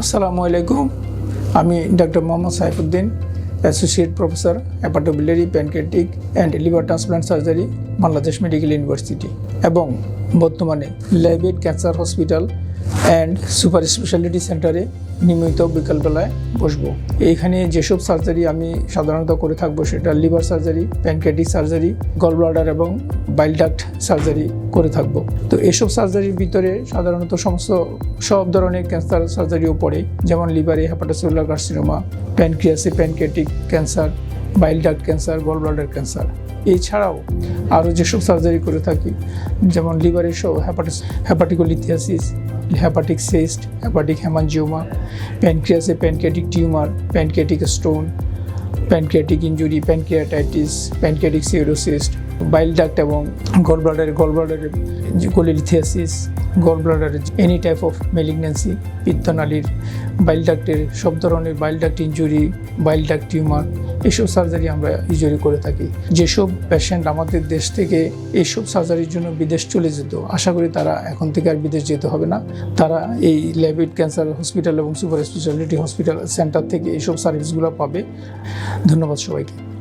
আসসালামু আলাইকুম। আমি doctor Mohammad Saifuddin, associate professor hepatobiliary pancreatic and liver transplant surgery, Bangladesh medical university এবং বর্তমানে Labaid cancer hospital and super speciality সেন্টারে নিয়মিত বিকালবেলায় বসবো। এইখানে যেসব সার্জারি আমি সাধারণত করে থাকব সেটা liver surgery pancreatic surgery gall bladder এবং বাইল ডাক্ট সার্জারি করে থাকব। তো এসব সার্জারির ভিতরে সাধারণত সমস্ত সব ধরনের ক্যান্সার সার্জারিও পড়ে, যেমন লিভারে hepatocellular carcinoma প্যানক্রিয়াসে pancreatic cancer bile duct cancer gall bladder cancer এছাড়াও আরও যেসব সার্জারি করে থাকি, যেমন লিভারের সব hepatitis hepatolithiasis hepatic cyst hepatic haemangioma প্যানক্রিয়াসে pancreatic tumour pancreatic stone pancreatic injury pancreatitis pancreatic pseudocyst bile duct এবং গল ব্লাডারের গল ব্লাডারের কোলিলিথিয়াসিস গল ব্লাডারের এনি টাইপ অফ মেলিগন্যান্সি পিত্তনালীর বাইল ডাক্টের সব ধরনের bile duct injury bile duct tumour এসব সার্জারি আমরা ইউজুয়ালি করে থাকি। যেসব পেশেন্ট আমাদের দেশ থেকে এইসব সার্জারির জন্য বিদেশ চলে যেত, আশা করি তারা এখন থেকে আর বিদেশ যেতে হবে না। তারা এই ল্যাবিড ক্যান্সার হসপিটাল এবং সুপার স্পেশালিটি হসপিটাল সেন্টার থেকে এইসব সার্ভিসগুলো পাবে। ধন্যবাদ সবাইকে।